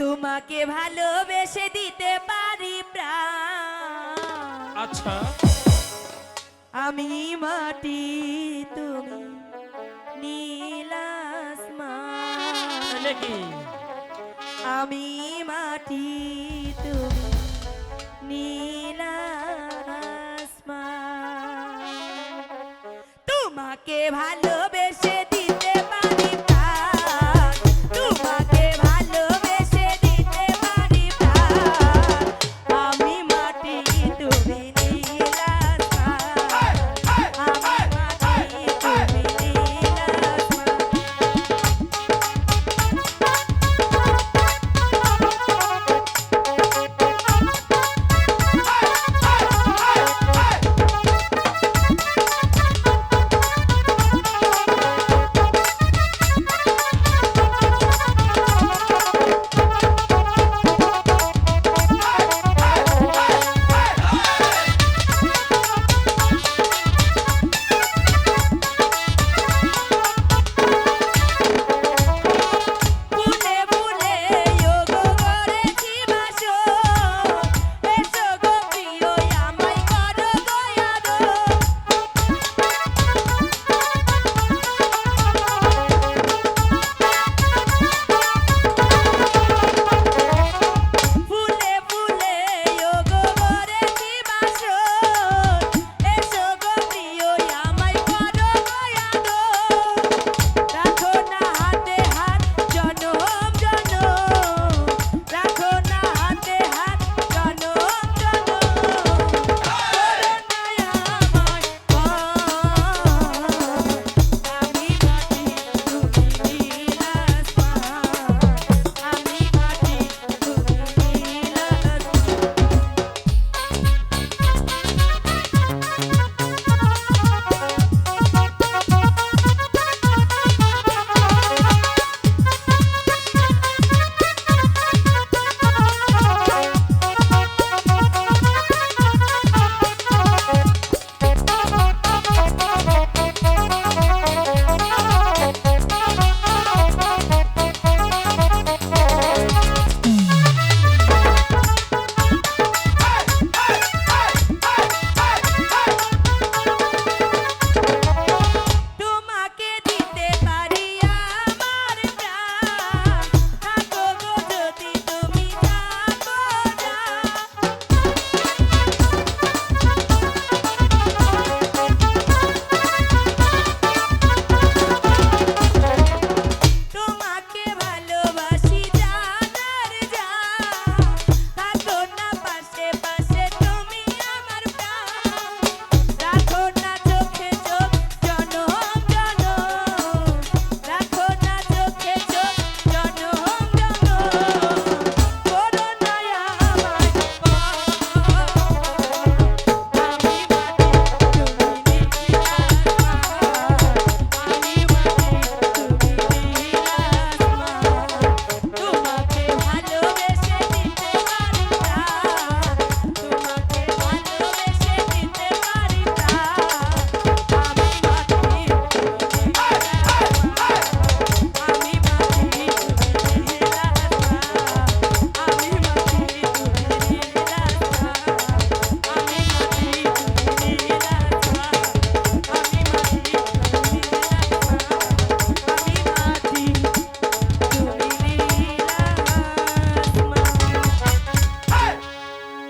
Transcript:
তোমাকে ভালোবেসে দিতে পারি প্রাণ। আচ্ছা। আমি মাটি তুমি নীলাসমান আমি মাটি তুমি নীলাসমান তোমাকে ভালো